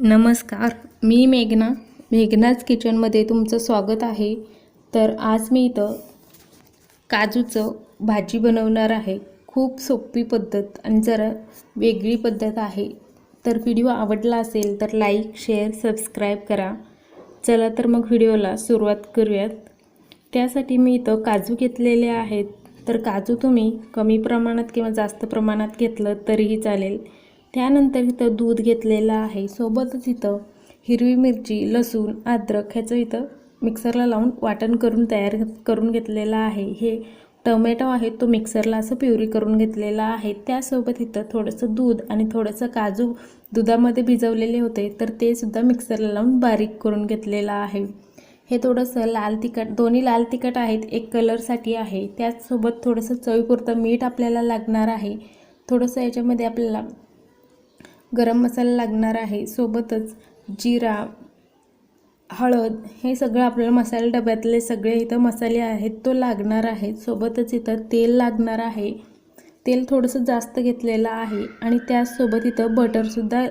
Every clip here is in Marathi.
नमस्कार मी मेघना. मेघनाच किचनमध्ये तुमचं स्वागत आहे. तर आज मी इथं काजूचं भाजी बनवणार आहे. खूप सोपी पद्धत आणि जरा वेगळी पद्धत आहे. तर व्हिडिओ आवडला असेल तर लाईक शेअर सबस्क्राईब करा. चला तर मग व्हिडिओला सुरुवात करूयात. त्यासाठी मी इथं काजू घेतलेले आहेत. तर काजू तुम्ही कमी प्रमाणात किंवा जास्त प्रमाणात घेतलं तरीही चालेल. त्यानंतर इथं दूध घेतलेलं आहे. सोबतच इथं हिरवी मिरची लसूण अद्रक ह्याचं इथं मिक्सरला लावून वाटण करून तयार करून घेतलेलं आहे. हे टोमॅटो आहे तो मिक्सरला असं प्युरी करून घेतलेला आहे. त्यासोबत इथं थोडंसं दूध आणि थोडंसं काजू दुधामध्ये भिजवलेले होते तर ते सुद्धा मिक्सरला लावून बारीक करून घेतलेलं आहे. हे थोडंसं लाल तिखट दोन्ही लाल तिखट आहेत एक कलरसाठी आहे. त्याचसोबत थोडंसं चवीपुरतं मीठ आपल्याला लागणार आहे. थोडंसं याच्यामध्ये आपल्याला गरम मसाला लागणार आहे. सोबतच जिरा हळद हे सगळं आपल्याला मसाले डब्यातले सगळे इथं मसाले आहेत तो लागणार आहे. सोबतच इथं तेल लागणार आहे. तेल थोडंसं जास्त घेतलेलं आहे आणि त्याचसोबत इथं बटरसुद्धा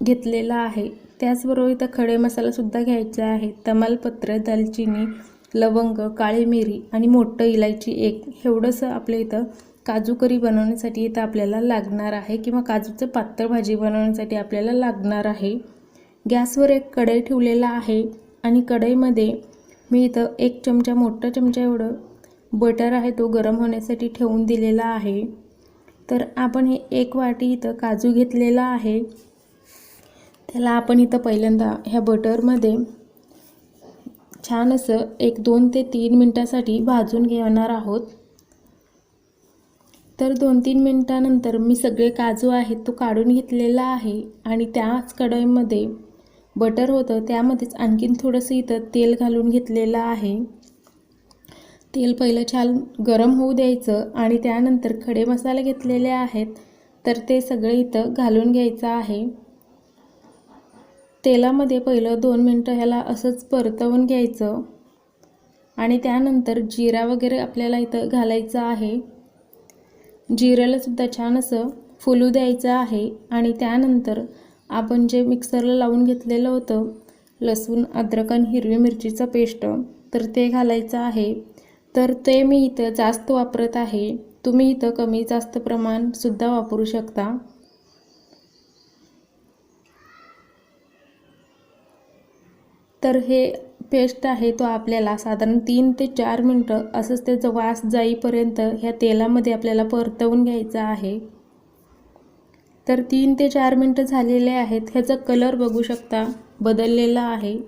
घेतलेलं आहे. त्याचबरोबर इथं खडे मसालासुद्धा घ्यायचा आहे तमालपत्र दालचिनी लवंग काळी मिरी आणि मोठं इलायची एक. एवढंसं आपल्या इथं काजू करी बनवण्यासाठी इथं आपल्याला लागणार आहे किंवा काजूचं पातळ भाजी बनवण्यासाठी आपल्याला लागणार आहे. गॅसवर एक कढई ठेवलेला आहे आणि कढईमध्ये मी इथं एक चमचा मोठा चमचा एवढं बटर आहे तो गरम होण्यासाठी ठेवून दिलेला आहे. तर आपण हे एक वाटी इथं काजू घेतलेला आहे. त्याला आपण इथं पहिल्यांदा ह्या बटरमध्ये छान असं एक दोन ते तीन मिनटासाठी भाजून घेणार आहोत. तर दोन तीन मिनटानंतर मी सगळे काजू आहेत तो काढून घेतलेला आहे आणि त्याच कढईमध्ये बटर होतं त्यामध्येच आणखीन थोडंसं इथं तेल घालून घेतलेलं आहे. तेल पहिलं छान गरम होऊ द्यायचं आणि त्यानंतर खडे मसाले घेतलेले आहेत तर ते सगळे इथं घालून घ्यायचं आहे. तेलामध्ये पहिलं दोन मिनटं ह्याला असंच परतवून घ्यायचं आणि त्यानंतर जिरा वगैरे आपल्याला इथं घालायचं आहे. जिऱ्यालासुद्धा छान असं फुलू द्यायचं आहे आणि त्यानंतर आपण जे मिक्सरला लावून घेतलेलं होतं लसूण अद्रक आणि हिरवी मिरचीचं पेस्ट तर ते घालायचं आहे. तर ते मी इथं जास्त वापरत आहे. तुम्ही इथं कमी जास्त प्रमाणसुद्धा वापरू शकता. तर हे पेस्ट आहे तो आपल्याला साधारण तीन ते चार मिनटं असंच त्याचा वास जाईपर्यंत ह्या तेलामध्ये आपल्याला परतवून घ्यायचा आहे. तर तीन ते चार मिनटं झालेले आहेत. ह्याचा कलर बघू शकता. बदललेला आहे.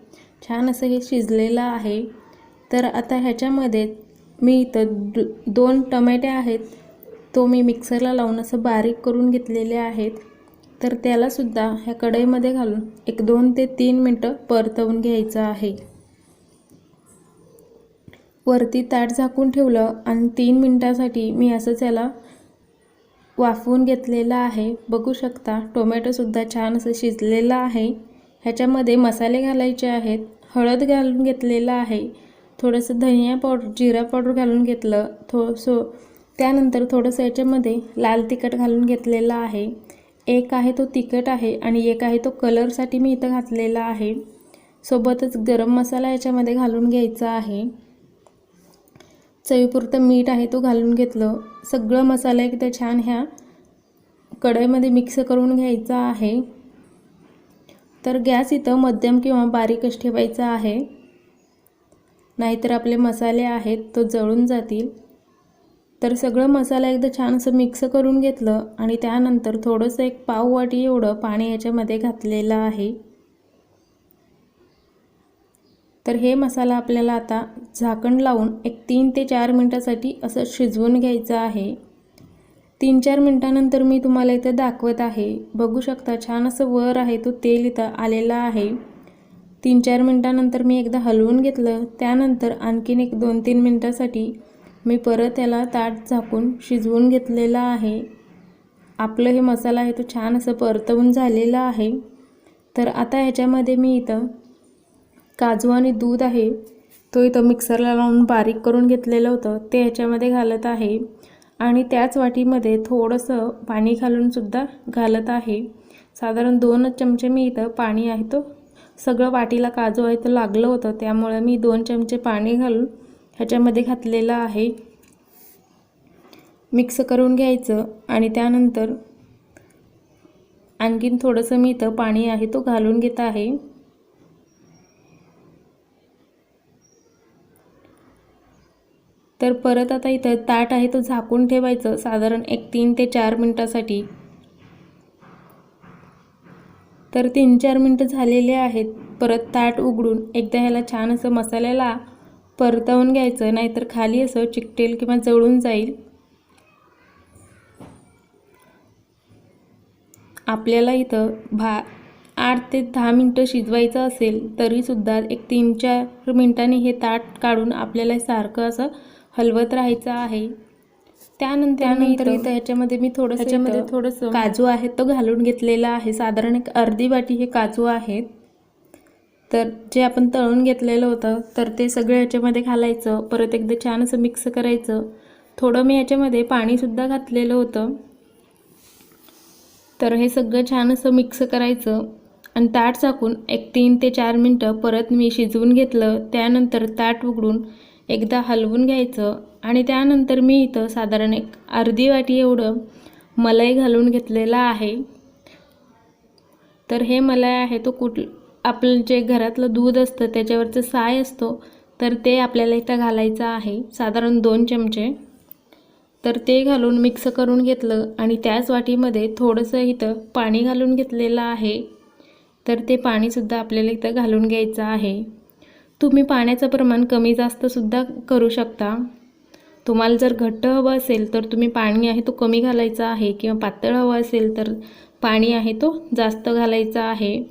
छान असं हे शिजलेलं आहे. तर आता ह्याच्यामध्ये मी इथं दोन टमॅटे आहेत. तो मी मिक्सरला लावून असं बारीक करून घेतलेले आहेत. तर त्यालासुद्धा ह्या कढईमध्ये घालून एक दोन ते तीन मिनटं परतवून घ्यायचं आहे. वरती ताट झाकून ठेवलं आणि तीन मिनटासाठी मी असंच याला वाफवून घेतलेलं आहे. बघू शकता टोमॅटोसुद्धा छान असं शिजलेलं आहे. ह्याच्यामध्ये मसाले घालायचे आहेत. हळद घालून घेतलेलं आहे. थोडंसं धनिया पावडर जिरा पावडर घालून घेतलं. थो सो त्यानंतर थोडंसं याच्यामध्ये लाल तिखट घालून घेतलेलं आहे. एक आहे तो तिखट आहे आणि एक आहे तो कलरसाठी मी इथं घातलेला आहे. सोबतच गरम मसाला याच्यामध्ये घालून घ्यायचा आहे. चवीपुरतं मीठ आहे तो घालून घेतलं. सगळं मसाला एकदा छान ह्या कढईमध्ये मिक्स करून घ्यायचा आहे. तर गॅस इथं मध्यम किंवा बारीकच ठेवायचा आहे. नाहीतर आपले मसाले आहेत तो जळून जातील. तर सगळं मसाला एकदा छान असं मिक्स करून घेतलं आणि त्यानंतर थोडंसं एक पाव वाटी एवढं पाणी याच्यामध्ये घातलेलं आहे. तर हे मसाला आपल्याला आता झाकण लावून एक तीन ते चार मिनटासाठी असं शिजवून घ्यायचं आहे. तीन चार मिनटानंतर मी तुम्हाला इथं दाखवत आहे. बघू शकता छान असं वर आहे तो तेल इथं आलेला आहे. तीन चार मिनटानंतर मी एकदा हलवून घेतलं. त्यानंतर आणखीन एक दोन तीन मिनटासाठी मी परत याला ताट झाकून शिजवून घेतलेलं आहे. आपलं हे मसाला आहे तो छान असं परतवून झालेला आहे. तर आता ह्याच्यामध्ये मी इथं काजू आणि दूध आहे. तो इथं मिक्सरला लावून बारीक करून घेतलेलं होतं. ते ह्याच्यामध्ये घालत आहे. आणि त्याच वाटीमध्ये थोडंसं पाणी घालूनसुद्धा घालत आहे. साधारण दोनच चमचे मी इथं पाणी आहे. तो सगळं वाटीला काजू आहे तर लागलं होतं. त्यामुळे मी दोन चमचे पाणी घालून ह्याच्यामध्ये घातलेलं आहे. मिक्स करून घ्यायचं आणि त्यानंतर आणखीन थोडंसं मी इथं पाणी आहे तो घालून घेत आहे. तर परत आता इथं ताट आहे तो झाकून ठेवायचं साधारण एक तीन ते चार मिनटासाठी. तर तीन चार मिनटं झालेले आहेत. परत ताट उघडून एकदा ह्याला छान असं मसाल्याला परतवून घ्यायचं नाहीतर खाली असं चिकटेल किंवा जळून जाईल. आपल्याला इथं भा आठ ते दहा मिनटं शिजवायचं असेल तरीसुद्धा एक तीन चार मिनटांनी हे ताट काढून आपल्याला सारखं असं हलवत राहायचं आहे. त्यानंतर त्यानंतर इथं ह्याच्यामध्ये मी थोडं ह्याच्यामध्ये थोडंसं काजू आहे तो घालून घेतलेला आहे. साधारण एक अर्धी वाटी हे काजू आहेत. तर जे आपण तळून घेतलेलं होतं तर ते सगळं ह्याच्यामध्ये घालायचं. परत एकदा छान असं मिक्स करायचं. थोडं मी ह्याच्यामध्ये पाणीसुद्धा घातलेलं होतं. तर हे सगळं छान असं मिक्स करायचं. आणि ताट झाकून एक तीन ते चार मिनटं परत मी शिजवून घेतलं. त्यानंतर ताट उघडून एकदा हलवून घ्यायचं आणि त्यानंतर मी इथं साधारण एक अर्धी वाटी एवढं मलाई घालून घेतलेलं आहे. तर हे मलाई आहे तो कुठ आपलं जे घरातलं दूध असतं त्याच्यावरचं साय असतो तर ते आपल्याला इथं घालायचं आहे साधारण दोन चमचे. तर ते घालून मिक्स करून घेतलं आणि त्याच वाटीमध्ये थोडंसं इथं पाणी घालून घेतलेलं आहे. तर ते पाणीसुद्धा आपल्याला इथं घालून घ्यायचं आहे. तुम्ही पाण्याचं प्रमाण कमी जास्तसुद्धा करू शकता. तुम्हाला जर घट्ट हवं असेल तर तुम्ही पाणी आहे तो कमी घालायचा आहे किंवा पातळ हवं असेल तर पाणी आहे तो जास्त घालायचा आहे.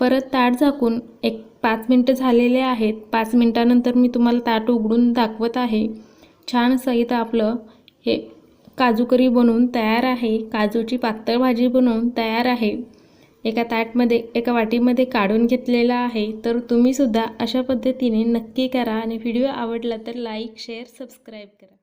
परत ताट झाकून एक पाच मिनटं झालेले आहेत. पाच मिनटानंतर मी तुम्हाला ताट उघडून दाखवत आहे. छान असं इथं आपलं हे काजू करी बनवून तयार आहे. काजूची पातळ भाजी बनवून तयार आहे. एका ताटमध्ये एका वाटीमध्ये काढून घेतलेला आहे. तर तुम्हीसुद्धा अशा पद्धतीने नक्की करा आणि व्हिडिओ आवडला तर लाईक शेअर सबस्क्राईब करा.